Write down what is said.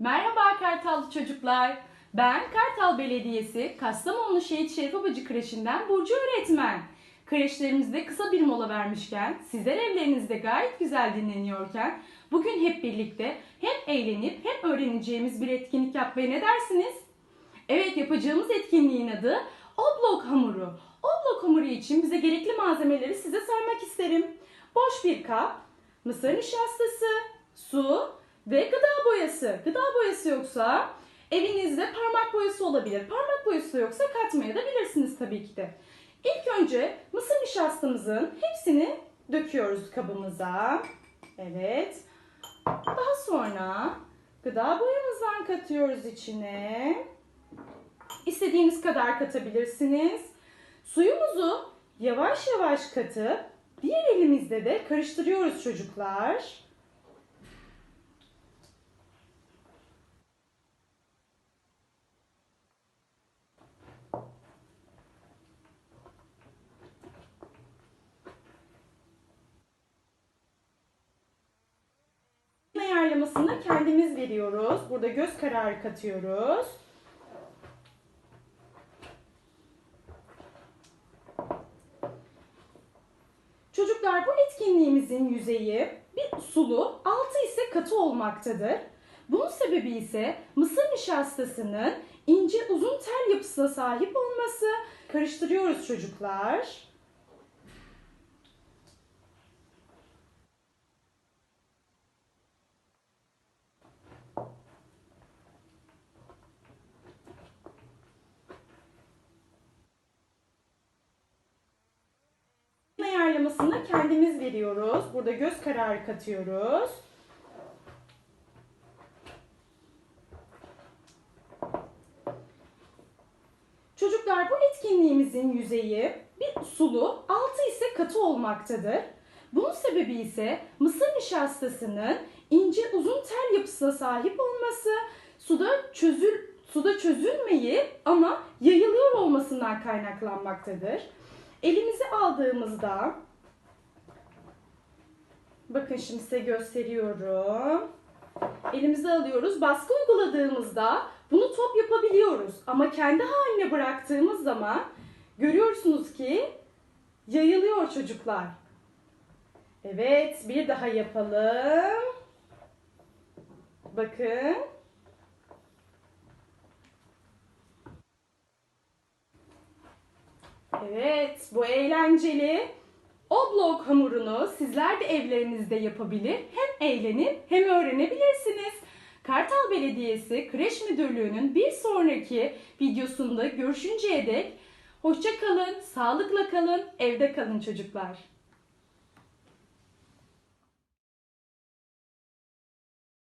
Merhaba Kartallı çocuklar. Ben Kartal Belediyesi Kastamonu Şehit Şerif Abacı Kreşi'nden Burcu öğretmen. Kreşlerimizde kısa bir mola vermişken, sizler evlerinizde gayet güzel dinleniyorken, bugün hep birlikte hem eğlenip hem öğreneceğimiz bir etkinlik yapmaya ne dersiniz? Evet yapacağımız etkinliğin adı oblok hamuru. Oblok hamuru için bize gerekli malzemeleri size saymak isterim. Boş bir kap, mısır nişastası, su ve gıda boyası. Gıda boyası yoksa evinizde parmak boyası olabilir. Parmak boyası yoksa katmaya da bilirsiniz tabii ki de. İlk önce mısır nişastamızın hepsini döküyoruz kabımıza. Evet. Daha sonra gıda boyamızdan katıyoruz içine. İstediğiniz kadar katabilirsiniz. Suyumuzu yavaş yavaş katıp diğer elimizde de karıştırıyoruz çocuklar. Ayarlamasını kendimiz veriyoruz. Burada göz kararı katıyoruz. Çocuklar bu etkinliğimizin yüzeyi bir sulu, altı ise katı olmaktadır. Bunun sebebi ise mısır nişastasının ince uzun tel yapısına sahip olması. Karıştırıyoruz çocuklar. Ayarlamasını kendimiz veriyoruz. Burada göz kararı katıyoruz. Çocuklar bu etkinliğimizin yüzeyi bir sulu, altı ise katı olmaktadır. Bunun sebebi ise mısır nişastasının ince uzun tel yapısına sahip olması, suda çözül suda çözülmeyip ama yayılıyor olmasından kaynaklanmaktadır. Elimizi aldığımızda bakın şimdi size gösteriyorum. Elimize alıyoruz. Baskı uyguladığımızda bunu top yapabiliyoruz. Ama kendi haline bıraktığımız zaman görüyorsunuz ki yayılıyor çocuklar. Evet, bir daha yapalım. Bakın. Evet, bu eğlenceli oblok hamurunu sizler de evlerinizde yapabilir. Hem eğlenip hem öğrenebilirsiniz. Kartal Belediyesi Kreş Müdürlüğü'nün bir sonraki videosunda görüşünceye dek hoşça kalın, sağlıkla kalın, evde kalın çocuklar.